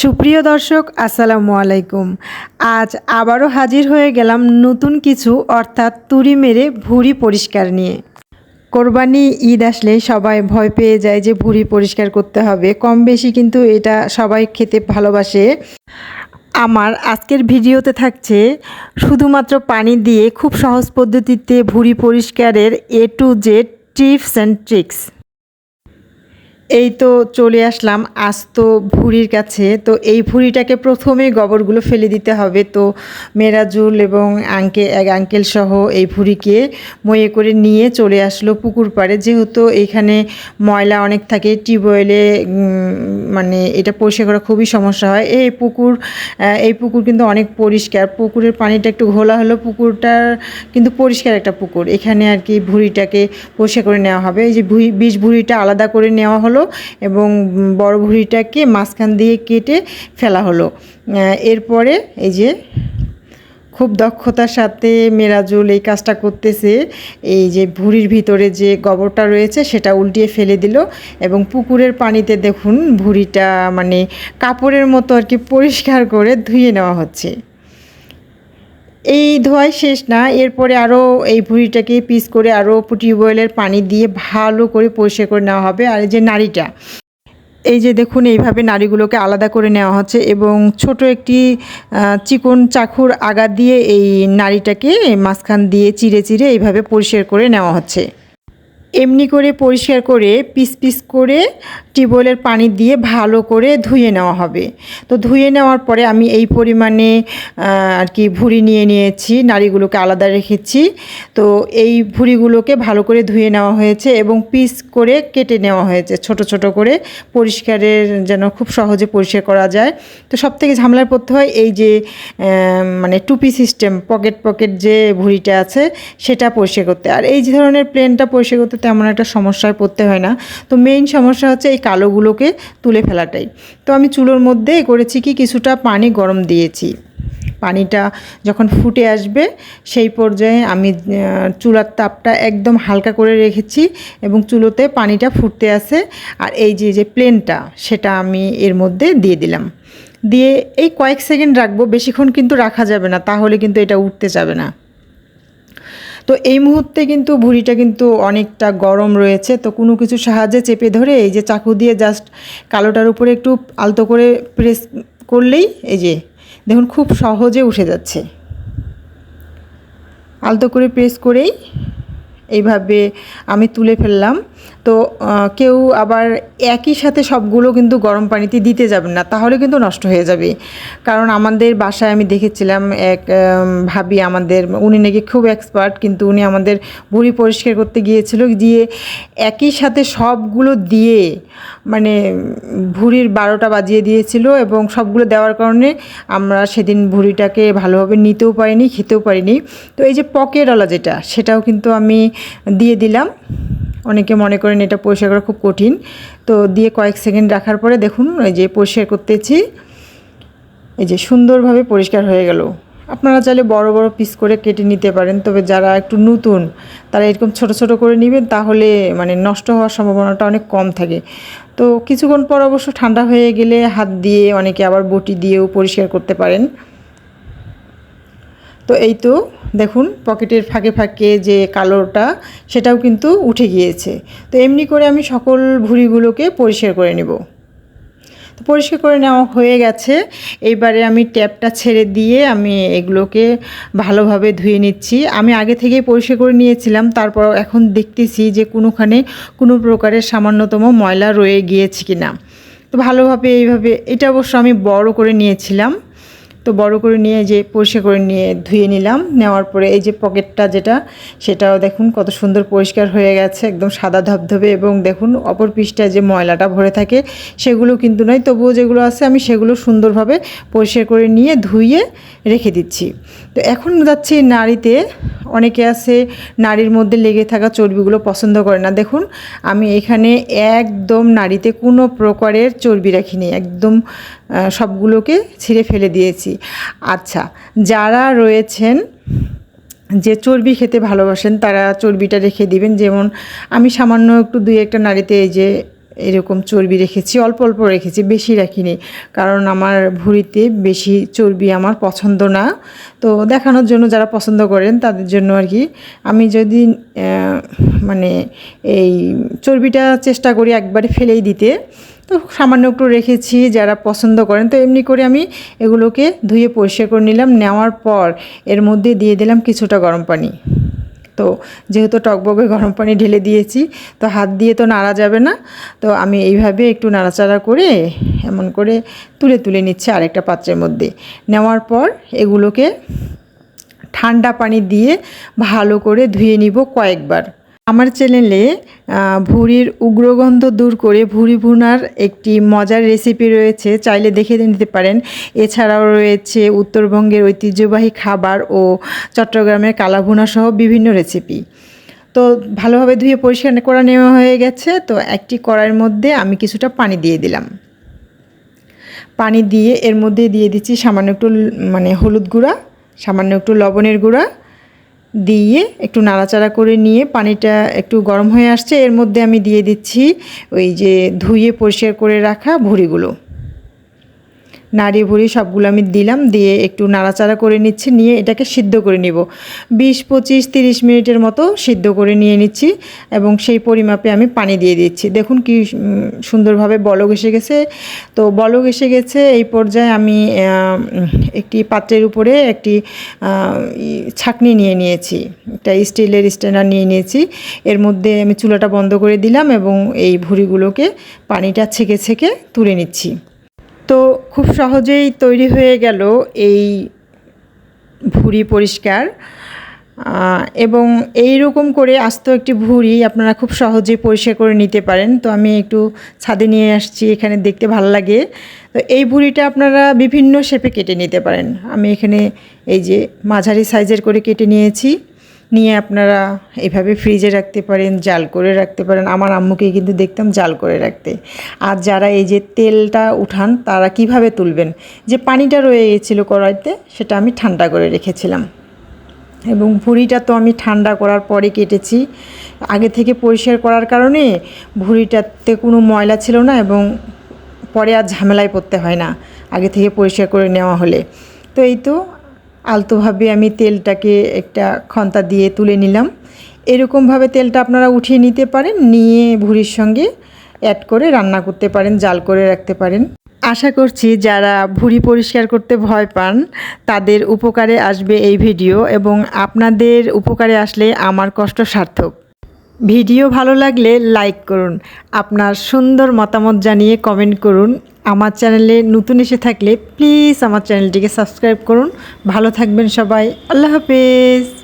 সুপ্রিয় দর্শক, আসসালামু আলাইকুম। আজ আবারও হাজির হয়ে গেলাম নতুন কিছু, অর্থাৎ তুড়ি মেরে ভুঁড়ি পরিষ্কার নিয়ে। কোরবানি ঈদ আসলে সবাই ভয় পেয়ে যায় যে ভুঁড়ি পরিষ্কার করতে হবে। কম বেশি কিন্তু এটা সবাই খেতে ভালোবাসে। আমার আজকের ভিডিওতে থাকছে, শুধুমাত্র পানি দিয়ে খুব সহজ পদ্ধতিতে ভুঁড়ি পরিষ্কারের A to Z tips and tricks এই তো চলে আসলাম আস্ত ভুঁড়ির কাছে। তো এই ভুঁড়িটাকে প্রথমেই গোবরগুলো ফেলে দিতে হবে। তো মেরাজুল এবং আঙ্কে এক আঙ্কেল সহ এই ভুঁড়িকে ময়ে করে নিয়ে চলে আসলো পুকুর পাড়ে। যেহেতু এইখানে ময়লা অনেক থাকে, টিউবওয়েলে মানে এটা পরিষ্কার করা খুবই সমস্যা হয়। এই পুকুর এই পুকুর কিন্তু অনেক পরিষ্কার। পুকুরের পানিটা একটু ঘোলা হলো পুকুরটার কিন্তু পরিষ্কার একটা পুকুর। এখানে আর কি ভুঁড়িটাকে পরিষ্কার করে নেওয়া হবে। এই যে বীজ ভুঁড়িটা আলাদা করে নেওয়া হলো। এবং বড় ভুঁড়িটাকে মাঝখান দিয়ে কেটে ফেলা হলো। এরপরে এই যে খুব দক্ষতার সাথে মেরাজুল এই কাজটা করতেছে, এই যে ভুঁড়ির ভিতরে যে গোবরটা রয়েছে সেটা উল্টিয়ে ফেলে দিল এবং পুকুরের পানিতে দেখুন ভুঁড়িটা মানে কাপড়ের মতো আর কি পরিষ্কার করে ধুয়ে নেওয়া হচ্ছে। এই ধোয়াই শেষ না, এরপরে আরও এই ভুঁড়িটাকে পিস করে আরও টিউবওয়েলের পানি দিয়ে ভালো করে পরিষ্কার করে নেওয়া হবে। আর এই যে নাড়িটা, এই যে দেখুন, এইভাবে নাড়িগুলোকে আলাদা করে নেওয়া হচ্ছে এবং ছোট একটি চিকন চাকুর আগা দিয়ে এই নাড়িটাকে মাঝখান দিয়ে চিড়ে চিড়ে এইভাবে পরিষ্কার করে নেওয়া হচ্ছে। এমনি করে পরিষ্কার করে পিস পিস করে টিউবওয়েলের পানি দিয়ে ভালো করে ধুয়ে নেওয়া হবে। তো ধুয়ে নেওয়ার পরে আমি এই পরিমাণে আর কি ভুঁড়ি নিয়ে নিয়েছি, নাড়িগুলোকে আলাদা রেখেছি। তো এই ভুঁড়িগুলোকে ভালো করে ধুয়ে নেওয়া হয়েছে এবং পিস করে কেটে নেওয়া হয়েছে, ছোট ছোট করে পরিষ্কারের যেন খুব সহজে পরিষ্কার করা যায়। তো সব থেকে ঝামেলায় পড়তে হয় এই যে মানে টুপি সিস্টেম, পকেট পকেট যে ভুঁড়িটা আছে সেটা পরিষ্কার করতে। আর এই ধরনের প্লেনটা পরিষ্কার করতে তেমন একটা সমস্যায় পড়তে হয় না। তো মেইন সমস্যা হচ্ছে এই কালোগুলোকে তুলে ফেলাটাই। তো আমি চুলোর মধ্যে করেছি কি কিছুটা পানি গরম দিয়েছি। পানিটা যখন ফুটে আসবে, সেই পর্যায়ে আমি চুলার তাপটা একদম হালকা করে রেখেছি এবং চুলোতে পানিটা ফুটতে আছে আর এই যে যে প্লেনটা সেটা আমি এর মধ্যে দিয়ে দিলাম। দিয়ে এই কয়েক সেকেন্ড রাখব, বেশিক্ষণ কিন্তু রাখা যাবে না, তাহলে কিন্তু এটা উঠতে যাবে না। তো এই মুহূর্তে কিন্তু ভুঁড়িটা কিন্তু অনেকটা গরম রয়েছে। তো কোনো কিছু সাহায্যে চেপে ধরে এই যে চাকু দিয়ে জাস্ট কালোটার উপরে একটু আলতো করে প্রেস করলেই এই যে দেখুন খুব সহজে উঠে যাচ্ছে। আলতো করে প্রেস করেই এইভাবে আমি তুলে ফেললাম। তো কেউ আবার একই সাথে সবগুলো কিন্তু গরম পানিতে দিতে যাবেন না, তাহলে কিন্তু নষ্ট হয়ে যাবে। কারণ আমাদের বাসায় আমি দেখেছিলাম এক ভাবি আমাদের, উনি নাকি খুব এক্সপার্ট কিন্তু উনি আমাদের ভুঁড়ি পরিষ্কার করতে গিয়েছিল গিয়ে একই সাথে সবগুলো দিয়ে মানে ভুঁড়ির বারোটা বাজিয়ে দিয়েছিল এবং সবগুলো দেওয়ার কারণে আমরা সেদিন ভুঁড়িটাকে ভালোভাবে নিতেও পারিনি, খেতেও পারিনি। তো এই যে পকেটওয়ালা যেটা, সেটাও কিন্তু আমি দিয়ে দিলাম। অনেকে মনে করেন এটা পরিষ্কার করা খুব কঠিন। তো দিয়ে কয়েক সেকেন্ড রাখার পরে দেখুন, এই যে পরিষ্কার করতেছি, এই যে সুন্দরভাবে পরিষ্কার হয়ে গেল। আপনারা চাইলে বড় বড় পিস করে কেটে নিতে পারেন, তবে যারা একটু নতুন, তারা এরকম ছোট ছোট করে নেবেন, তাহলে মানে নষ্ট হওয়ার সম্ভাবনাটা অনেক কম থাকে। তো কিছুক্ষণ পর অবশ্য ঠান্ডা হয়ে গেলে হাত দিয়ে অনেকে আবার বটি দিয়েও পরিষ্কার করতে পারেন। তো এই তো দেখুন, পকেটের ফাঁকে ফাঁকে যে কালোটা, সেটাও কিন্তু উঠে গিয়েছে। তো এমনি করে আমি সকল ভুঁড়িগুলোকে পরিষ্কার করে নেব। তো পরিষ্কার করে নেওয়া হয়ে গেছে। এইবারে আমি ট্যাপটা ছেড়ে দিয়ে আমি এগুলোকে ভালোভাবে ধুয়ে নিচ্ছি। আমি আগে থেকেই পরিষ্কার করে নিয়েছিলাম, তারপর এখন দেখতেছি যে কোনোখানে কোনো প্রকারের সামান্যতম ময়লা রয়ে গিয়েছে কি না তো ভালোভাবে এইভাবে, এটা অবশ্য আমি বড় করে নিয়েছিলাম। তো বড় করে নিয়ে যে পরিষ্কার করে নিয়ে ধুয়ে নিলাম। নেওয়ার পরে এই যে পকেটটা যেটা, সেটাও দেখুন কত সুন্দর পরিষ্কার হয়ে গেছে, একদম সাদা ধবধবে এবং দেখুন অপর পিসটায় যে ময়লাটা ভরে থাকে, সেগুলো কিন্তু নয়। তবুও যেগুলো আছে আমি সেগুলো সুন্দরভাবে পরিষ্কার করে নিয়ে ধুয়ে রেখে দিচ্ছি। তো এখন যাচ্ছি নাড়িতে। অনেকে আছে নাড়ির মধ্যে লেগে থাকা চর্বিগুলো পছন্দ করে না। দেখুন, আমি এখানে একদম নাড়িতে কোনো প্রকারের চর্বি রাখিনি, একদম সবগুলোকে ছিঁড়ে ফেলে দিয়েছি। আচ্ছা যারা রয়েছেন যে চর্বি খেতে ভালোবাসেন, তারা চর্বিটা রেখে দিবেন। যেমন আমি সামান্য একটু দুই একটা নাড়িতে এই যে এরকম চর্বি রেখেছি, অল্প অল্প রেখেছি, বেশি রাখিনি। কারণ আমার ভুঁড়িতে বেশি চর্বি আমার পছন্দ না। তো দেখানোর জন্য যারা পছন্দ করেন, তাদের জন্য আর কি। আমি যদি মানে এই চর্বিটা চেষ্টা করি একবারে ফেলেই দিতে। তো সামান্য একটু রেখেছি যারা পছন্দ করেন। তো এমনি করে আমি এগুলোকে ধুয়ে পরিষ্কার করে নিলাম। নেওয়ার পর এর মধ্যে দিয়ে দিলাম কিছুটা গরম পানি। তো যেহেতু টকবগে গরম পানি ঢেলে দিয়েছি, তো হাত দিয়ে তো নাড়া যাবে না। তো আমি এইভাবে একটু নাড়াচাড়া করে এমন করে তুলে তুলে নিচ্ছি আরেকটা পাত্রের মধ্যে। নেওয়ার পর এগুলোকে ঠান্ডা পানি দিয়ে ভালো করে ধুয়ে নিব কয়েকবার। আমার চ্যানেলে ভুঁড়ির উগ্রগন্ধ দূর করে ভুঁড়ি ভুনার একটি মজার রেসিপি রয়েছে, চাইলে দেখে নিতে পারেন। এছাড়াও রয়েছে উত্তরবঙ্গের ঐতিহ্যবাহী খাবার ও চট্টগ্রামের কালাভুনা সহ বিভিন্ন রেসিপি তো ভালোভাবে ধুয়ে পরিষ্কার করা নেওয়া হয়ে গেছে, তো একটি কড়াইয়ের মধ্যে আমি কিছুটা পানি দিয়ে দিলাম। পানি দিয়ে এর মধ্যে দিয়ে দিচ্ছি সামান্য একটু মানে হলুদ গুঁড়া, সামান্য একটু লবণের গুঁড়া দিয়ে একটু নাড়াচাড়া করে নিয়ে পানিটা একটু গরম হয়ে আসছে, এর মধ্যে আমি দিয়ে দিচ্ছি ওই যে ধুয়ে পরিষ্কার করে রাখা ভুঁড়িগুলো। নাড়ি ভুড়ি সবগুলো আমি দিলাম, দিয়ে একটু নাড়াচাড়া করে নিচ্ছি, নিয়ে এটাকে সিদ্ধ করে নিব। বিশ, পঁচিশ, তিরিশ মিনিটের মতো সিদ্ধ করে নিয়ে নিচ্ছি এবং সেই পরিমাপে আমি পানি দিয়ে দিচ্ছি। দেখুন কি সুন্দরভাবে বলক এসে গেছে। তো বলক এসে গেছে, এই পর্যায়ে আমি একটি পাত্রের উপরে একটি ছাঁকনি নিয়ে নিয়েছি। একটা স্টিলের স্ট্যান্ডার নিয়ে নিয়েছি। এর মধ্যে আমি চুলাটা বন্ধ করে দিলাম এবং এই ভুঁড়িগুলোকে পানিটা ছেঁকে ছেঁকে তুলে নিচ্ছি। তো খুব সহজেই তৈরি হয়ে গেল এই ভুঁড়ি পরিষ্কার। এবং এই রকম করে আস্ত একটি ভুঁড়ি আপনারা খুব সহজেই পরিষ্কার করে নিতে পারেন। তো আমি একটু ছাদে নিয়ে আসছি, এখানে দেখতে ভালো লাগে। তো এই ভুঁড়িটা আপনারা বিভিন্ন শেপে কেটে নিতে পারেন। আমি এখানে এই যে মাঝারি সাইজের করে কেটে নিয়েছি। নিয়ে আপনারা এভাবে ফ্রিজে রাখতে পারেন, জাল করে রাখতে পারেন। আমার আম্মুকে কিন্তু দেখতাম জাল করে রাখতে। আর যারা এই যে তেলটা উঠান, তারা কীভাবে তুলবেন? যে পানিটা রয়ে গেছিল কড়াইতে, সেটা আমি ঠান্ডা করে রেখেছিলাম। এবং ভুঁড়িটা তো আমি ঠান্ডা করার পরে কেটেছি। আগে থেকে পরিষ্কার করার কারণে ভুঁড়িটাতে কোনো ময়লা ছিল না এবং পরে আর ঝামেলায় পড়তে হয় না, আগে থেকে পরিষ্কার করে নেওয়া হলে। তো এই তো আলতোভাবে আমি তেলটাকে একটা খন্তা দিয়ে তুলে নিলাম। এরকমভাবে তেলটা আপনারা উঠিয়ে নিতে পারেন, নিয়ে ভুঁড়ির সঙ্গে অ্যাড করে রান্না করতে পারেন, জাল করে রাখতে পারেন। আশা করছি যারা ভুঁড়ি পরিষ্কার করতে ভয় পান, তাদের উপকারে আসবে এই ভিডিও এবং আপনাদের উপকারে আসলে আমার কষ্ট সার্থক। ভিডিও ভালো লাগলে লাইক করুন, আপনার সুন্দর মতামত জানিয়ে কমেন্ট করুন। আমার চ্যানেলে নতুন এসে থাকলে প্লিজ আমার চ্যানেলটিকে সাবস্ক্রাইব করুন। ভালো থাকবেন সবাই। আল্লাহ হাফেজ।